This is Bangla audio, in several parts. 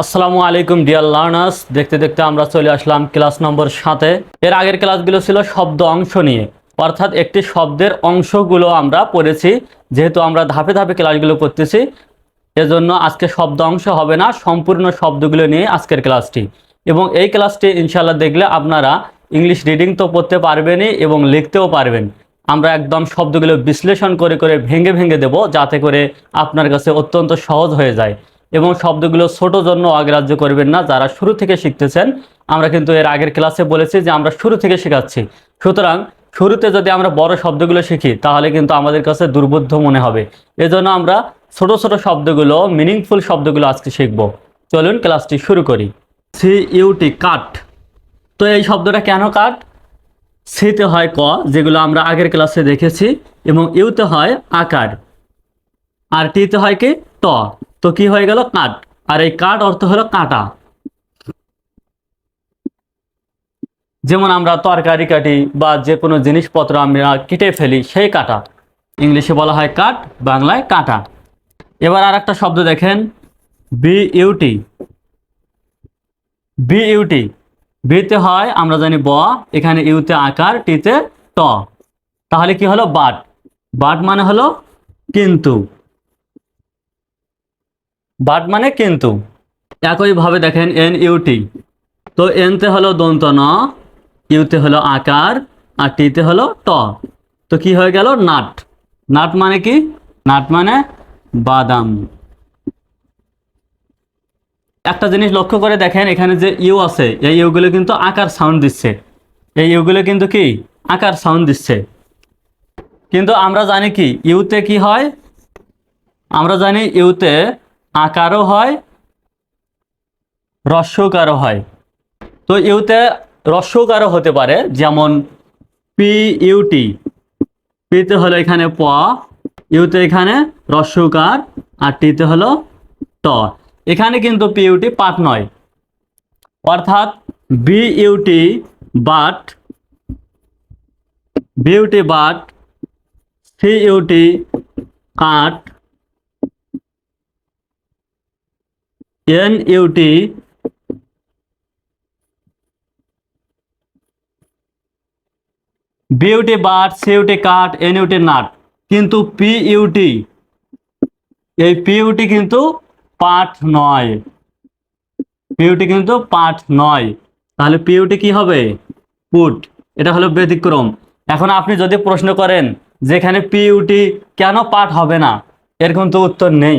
আসসালামু আলাইকুম ডিয়ার লার্নার্স দেখতে দেখতে আমরা চলে আসলাম ক্লাস নম্বর সাতে। এর আগের ক্লাসগুলো ছিল শব্দ অংশ নিয়ে। অর্থাৎ একটি শব্দের অংশগুলো আমরা পড়েছি। যেহেতু আমরা ধাপে ধাপে ক্লাসগুলো করতেছি এজন্য আজকে শব্দ অংশ হবে না, সম্পূর্ণ শব্দগুলো নিয়ে আজকের ক্লাসটি এবং এই ক্লাসটি ইনশাল্লাহ দেখলে আপনারা ইংলিশ রিডিং তো পড়তে পারবেনই এবং লিখতেও পারবেন। আমরা একদম শব্দগুলো বিশ্লেষণ করে করে ভেঙে ভেঙে দেব, যাতে করে আপনার কাছে অত্যন্ত সহজ হয়ে যায়। এবং শব্দগুলো ছোট জন্য অগ্রাহ্য করবেন না, যারা শুরু থেকে শিখতেছেন। আমরা কিন্তু এর আগের ক্লাসে বলেছি যে আমরা শুরু থেকে শেখাচ্ছি। সুতরাং শুরুতে যদি আমরা বড় শব্দগুলো শিখি, তাহলে কিন্তু আমাদের কাছে দুর্বোধ্য মনে হবে। এজন্য আমরা ছোট ছোট শব্দগুলো মিনিংফুল শব্দগুলো আজকে শিখব। চলুন ক্লাসটি শুরু করি। C U T cut. তো এই শব্দটা কেন কাট? সিতে হয় ক, যেগুলো আমরা আগের ক্লাসে দেখেছি, এবং ইউতে হয় আকার। আর টিতে হয় কি? ট। তো কি হয়ে গেল? কাট। আর এই কাট অর্থ হলো কাটা। যেমন আমরা তরকারি কাটি বা যে কোনো জিনিসপত্র আমরা কেটে ফেলি, সেই কাটা। ইংলিশে বলা হয় কাট, বাংলায় কাটা। এবার আর একটা শব্দ দেখেন। বি ইউটি বি ইউটি বিতে হয়, আমরা জানি ব, এখানে ইউতে আকার টিতে ট। তাহলে কি হলো? বাট। বাট মানে হলো কিন্তু। বাট মানে কিন্তু। একইভাবে দেখেন এন ইউটি তো এনতে হলো দন্ত ন ইউতে হলো আকার, আর টিতে হলো ট। তো কি হয়ে গেল? নাট। নাট মানে কি? নাট মানে বাদাম। একটা জিনিস লক্ষ্য করে দেখেন, এখানে যে ইউ আছে, এই ইউগুলো কিন্তু আকার সাউন্ড দিচ্ছে। এই ইউগুলো কিন্তু কি? আকার সাউন্ড দিচ্ছে। কিন্তু আমরা জানি কি? ইউতে কি হয়? আমরা জানি ইউতে আকারও হয়, রস্যকারও হয়। তো ইউতে রস্যকারও হতে পারে, যেমন পি ইউটি পিতে হলো এখানে প, ইউতে এখানে রস্যকার, আর টিতে হলো ট। এখানে কিন্তু পিউটি পাট নয়। অর্থাৎ B U T but B U T but C U T cut N U T B U T but C U T cut N U T nut কিন্তু পি ইউটি এই পিউটি কিন্তু পাঠ নয়। পিউটি কিন্তু পাঠ নয়। তাহলে পিউটি কি হবে? পুট এটা হলো ব্যতিক্রম। এখন আপনি যদি প্রশ্ন করেন, যেখানে পিউটি কেন পাঠ হবে না? এর কিন্তু উত্তর নেই।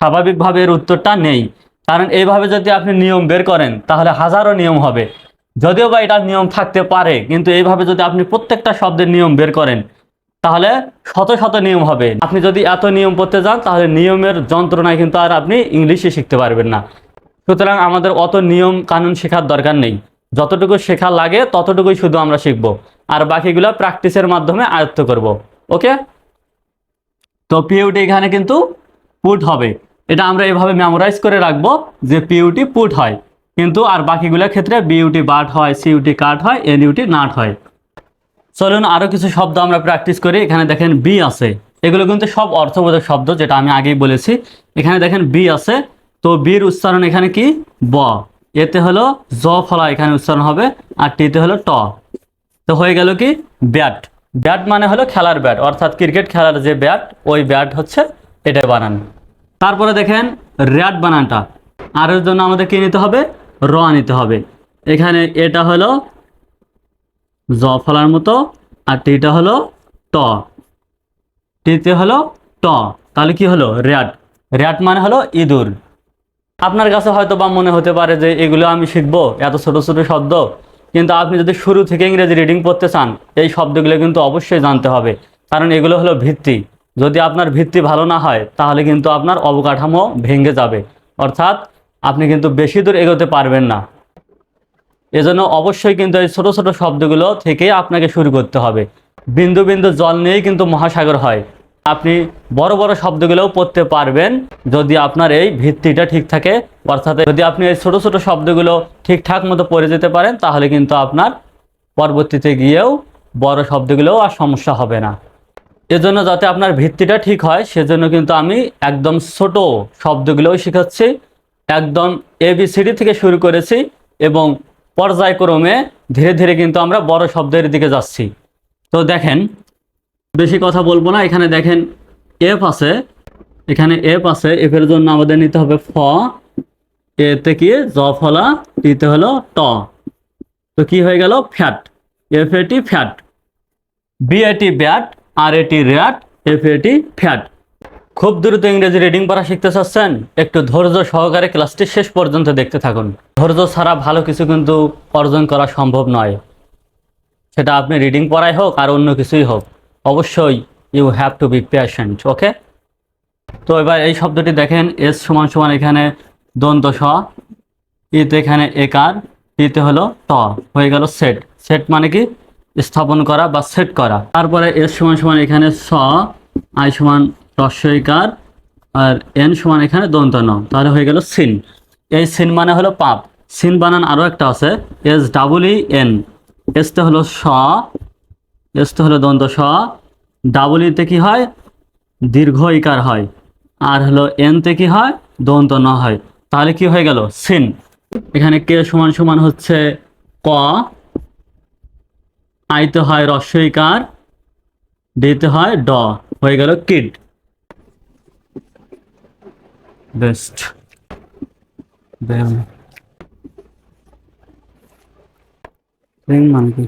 স্বাভাবিকভাবে এর উত্তরটা নেই। কারণ এইভাবে যদি আপনি নিয়ম বের করেন, তাহলে হাজারো নিয়ম হবে। যদিও বা এটা নিয়ম থাকতে পারে, কিন্তু এইভাবে যদি আপনি প্রত্যেকটা শব্দের নিয়ম বের করেন, তাহলে শত শত নিয়ম হবে। আপনি যদি এত নিয়ম পড়তে যান, তাহলে নিয়মের যন্ত্রণায় কিন্তু আর আপনি ইংলিশে শিখতে পারবেন না। সুতরাং আমাদের অত নিয়ম কানুন শেখার দরকার নেই। যতটুকু শেখা লাগে, ততটুকুই শুধু আমরা শিখব। আর বাকিগুলো প্র্যাকটিসের মাধ্যমে আয়ত্ত করব। ওকে? তো পিউটি এখানে কিন্তু পুট হবে। এটা আমরা এভাবে মেমোরাইজ করে রাখব যে পিউটি পুট হয়। কিন্তু আর বাকিগুলোর ক্ষেত্রে বিউটি বাট হয় সিউটি কাট হয় এনইউটি নাট হয়। চলুন আরও কিছু শব্দ আমরা প্র্যাকটিস করি। এখানে দেখেন বি আছে। এগুলো কিন্তু সব অর্থবোধক শব্দ, যেটা আমি আগেই বলেছি। এখানে দেখেন বি আছে। তো বির উচ্চারণ এখানে কি? ব। এতে হলো জ ফলা এখানে উচ্চারণ হবে, আর টিতে হলো ট। তো হয়ে গেল কি? ব্যাট ব্যাট মানে হলো খেলার ব্যাট অর্থাৎ ক্রিকেট খেলার যে ব্যাট ওই ব্যাট হচ্ছে এটা বানান। তারপরে দেখেন র্যাট বানানটা। আর এর জন্য আমাদের কি নিতে হবে? র নিতে হবে। এখানে এটা হলো জ ফলার মতো, আর টিটা হলো ট। টিতে হলো ট। তাহলে কি হলো? র্যাট র্যাট মানে হলো ইঁদুর। আপনার কাছে হয়তো বা মনে হতে পারে যে এগুলো আমি শিখব, এত ছোট ছোট শব্দ। কিন্তু আপনি যদি শুরু থেকে ইংরেজি রিডিং পড়তে চান, এই শব্দগুলো কিন্তু অবশ্যই জানতে হবে। কারণ এগুলো হলো ভিত্তি। যদি আপনার ভিত্তি ভালো না হয়, তাহলে কিন্তু আপনার অবকাঠামো ভেঙে যাবে। অর্থাৎ আপনি কিন্তু বেশি দূর এগোতে পারবেন না। এজন্য অবশ্যই কিন্তু এই ছোট ছোট শব্দগুলো থেকে আপনাকে শুরু করতে হবে। বিন্দু বিন্দু জল নিয়েই কিন্তু মহাসাগর হয়। আপনি বড় বড় শব্দগুলোও পড়তে পারবেন যদি আপনার এই ভিত্তিটা ঠিক থাকে। অর্থাৎ যদি আপনি এই ছোট ছোট শব্দগুলো ঠিকঠাক মতো পড়ে যেতে পারেন, তাহলে কিন্তু আপনার পরবর্তীতে গিয়েও বড় শব্দগুলোও আর সমস্যা হবে না। এজন্য যাতে আপনার ভিত্তিটা ঠিক হয়, সেজন্য কিন্তু আমি একদম ছোট শব্দগুলোও শেখাচ্ছি। একদম এবিসিডি থেকে শুরু করেছি এবং পর্যায়ক্রমে ধীরে ধীরে কিন্তু আমরা বড় শব্দের দিকে যাচ্ছি। তো দেখেন, বেশি কথা বলব না। এখানে দেখেন এফ আছে। এখানে এফ আছে। এফ এর জন্য আমাদের নিতে হবে ফ। এতে কি? জ ফলা টিতে হলো ট। তো কি হয়ে গেল? Fat. F A T fat. B A T bat. R A T rat F এটি ফ্যাট। খুব দ্রুত ইংরেজি রিডিং পড়া শিখতে চাচ্ছেন, একটু ধৈর্য সহকারে ক্লাসটি শেষ পর্যন্ত দেখতে থাকুন। ধৈর্য ছাড়া ভালো কিছু কিন্তু অর্জন করা সম্ভব নয়। সেটা আপনি রিডিং পড়াই হোক আর অন্য কিছুই হোক, অবশ্যই you have to be patient okay তো এবার এই শব্দটি দেখেন এস সমান সমান এখানে দন্ত স ইতে এখানে একার ইতে হলো ট, হয়ে গেল সেট সেট মানে কি? স্থাপন করা বা সেট করা। তারপরে এস সমান সমান এখানে স, আই সমান রস্বইকার আর এন সমান এখানে দন্ত ন তাহলে হয়ে গেল সিন এই সিন মানে হলো পাপ। সিন বানান আরও একটা আছে, এস ডাবল ই এন এসতে হলো স এসতে হলো দন্ত স। ডাবল ইতে কি হয়? দীর্ঘ ইকার হয়। আর হলো এনতে কি হয়? দন্ত ন হয়। তাহলে কি হয়ে গেল? সিন এখানে কে সমান সমান হচ্ছে ক আইতে হয় রস্বইকার ডিতে হয় ড। হয়ে গেল কিড। বেস্ট। মানে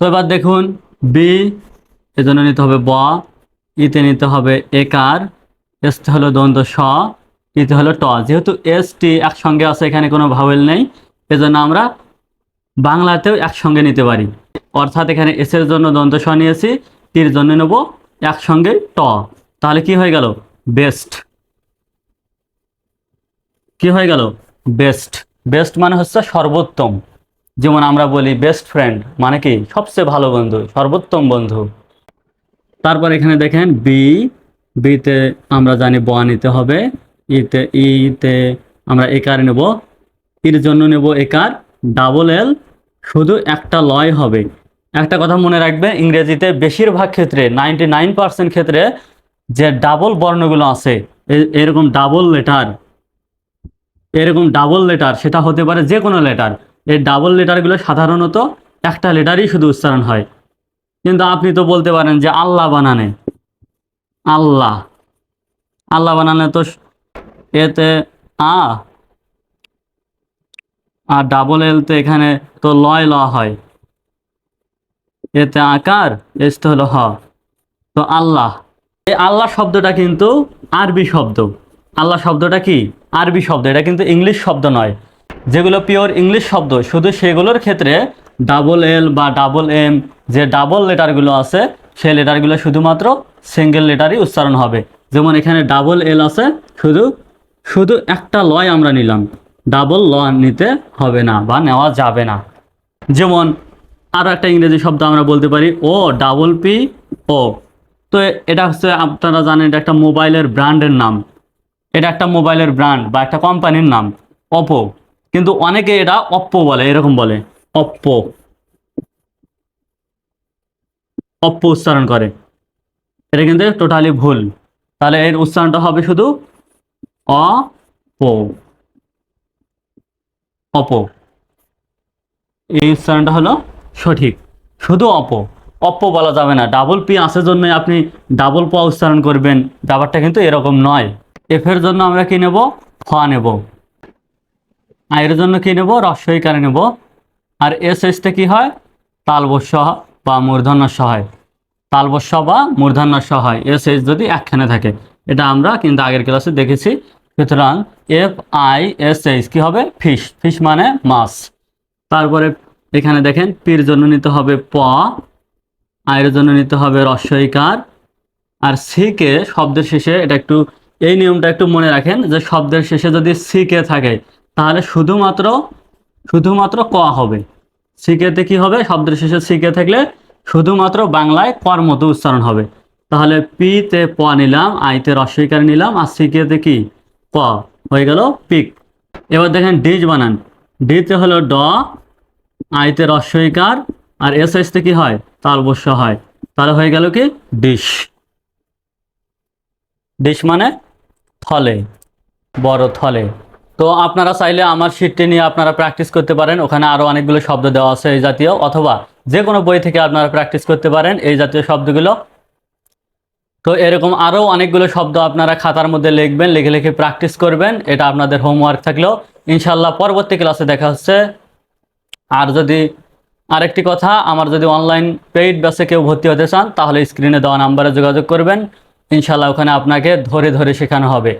তো এবার দেখুন বি এজন্য নিতে হবে ব ইতে নিতে হবে একার এসতে হলো দ্বন্দ্ব স। ইতে হলো ট, যেহেতু এস টি একসঙ্গে আছে, এখানে কোনো ভাওয়েল নেই, এজন্য আমরা বাংলাতেও একসঙ্গে নিতে পারি। অর্থাৎ এখানে এস এর জন্য দন্ত স নিয়েছি টির জন্য নেব একসঙ্গে ট। তাহলে কি হয়ে গেল? বেস্ট। কি হয়ে গেল? বেস্ট। বেস্ট মানে হচ্ছে সর্বোত্তম। যেমন আমরা বলি বেস্ট ফ্রেন্ড মানে কি? সবচেয়ে ভালো বন্ধু, সর্বোত্তম বন্ধু। তারপর এখানে দেখেন বি, বিতে আমরা জানি ব নিতে হবে। ইতে ইতে, আমরা একার নেব। ইর জন্য নেব একার ডাবল এল শুধু একটা লয় হবে। একটা কথা মনে রাখবে, ইংরেজিতে বেশিরভাগ ক্ষেত্রে নাইনটি নাইন পার্সেন্ট ক্ষেত্রে যে ডাবল বর্ণগুলো আছে এরকম ডাবল লেটার এরকম ডাবল লেটার সেটা হতে পারে যে কোনো লেটার এই ডাবল লেটারগুলো সাধারণত একটা লেটারই শুধু উচ্চারণ হয়। কিন্তু আপনি তো বলতে পারেন যে আল্লাহ বানানে। আল্লাহ। আল্লাহ বানানে তো এতে আ, আর ডাবল এলতে এখানে তো লয় ল হয়। এতে আকার এসতে হলো হ। তো আল্লাহ। এই আল্লাহ শব্দটা কিন্তু আরবি শব্দ। আল্লাহ শব্দটা কি? আরবি শব্দ। এটা কিন্তু ইংলিশ শব্দ নয়। যেগুলো পিওর ইংলিশ শব্দ, শুধু সেগুলোর ক্ষেত্রে ডাবল এল বা ডাবল এম যে ডাবল লেটারগুলো আছে, সেই লেটারগুলো শুধুমাত্র সিঙ্গেল লেটারই উচ্চারণ হবে। যেমন এখানে ডাবল এল আছে, শুধু শুধু একটা লয় আমরা নিলাম। ডাবল ল নিতে হবে না বা নেওয়া যাবে না। যেমন আরও একটা ইংরেজি শব্দ আমরা বলতে পারি, ও, ডাবল পি, ও। তো এটা হচ্ছে আপনারা জানেন এটা একটা মোবাইলের ব্র্যান্ডের নাম। এটা একটা মোবাইলের ব্র্যান্ড বা একটা কোম্পানির নাম অপো কিন্তু অনেকে এটা অপ্পো বলে, এরকম বলে অপ্পো অপ্পো উচ্চারণ করে। এটা কিন্তু টোটালি ভুল। তাহলে এর উচ্চারণটা হবে শুধু অপো অপো। এই উচ্চারণটা হলো সঠিক। শুধু অপো। অপ্পো বলা যাবে না। ডাবল পি আসের জন্য আপনি ডাবল প উচ্চারণ করবেন। ব্যাপারটা কিন্তু এরকম নয়। এফ এর জন্য আমরা কি নেব? ফ নেব। আয়ের জন্য কি নেব? রস্বইকারে নেব। আর এস এসতে কি হয়? তালবস্য বা মূর্ধন্য হয়। তালবস্য বা মূর্ধন্য হয়। এস এস যদি একখানে থাকে। এটা আমরা কিন্তু আগের ক্লাসে দেখেছি। সুতরাং এফ আই এস এইচ কি হবে? ফিশ ফিশ মানে মাছ। তারপরে এখানে দেখেন পির জন্য নিতে হবে প আয়ের জন্য নিতে হবে রস্বইকার। আর সিকে শব্দের শেষে এটা একটু, এই নিয়মটা একটু মনে রাখেন যে শব্দের শেষে যদি সিকে থাকে, তাহলে শুধুমাত্র শুধুমাত্র ক হবে। সিকেতে কি হবে? শব্দের শেষে সিকে থাকলে শুধুমাত্র বাংলায় কর মতো উচ্চারণ হবে। তাহলে পিতে প নিলাম আইতে রস্বইকার নিলাম, আর সিকেতে কি? ক হয়ে গেল পিক। এবার দেখেন ডিজ বানান। ডিতে হলো ড, আইতে রস্বইকার আর এস এসতে কি হয়? তালবস্য হয়। তাহলে হয়ে গেল কি? ডিশ ডিশ মানে থলে, বড় থলে। তো আপনারা চাইলে আমার শিটটি নিয়ে আপনারা প্র্যাকটিস করতে পারেন। ওখানে আরও অনেকগুলো শব্দ দেওয়া আছে এই জাতীয়, অথবা যে কোনো বই থেকে আপনারা প্র্যাকটিস করতে পারেন। এই জাতীয় শব্দগুলো তো এরকম আরও অনেকগুলো শব্দ আপনারা খাতার মধ্যে লিখবেন, লিখে লিখে প্র্যাকটিস করবেন। এটা আপনাদের হোমওয়ার্ক থাকলেও ইনশাল্লাহ পরবর্তী ক্লাসে দেখা হচ্ছে। আর যদি আরেকটি কথা, আমার যদি অনলাইন পেইড ব্যাচে কেউ ভর্তি হতে চান, তাহলে স্ক্রিনে দেওয়া নাম্বারে যোগাযোগ করবেন। ইনশাল্লাহ ওখানে আপনাকে ধরে ধরে শেখানো হবে।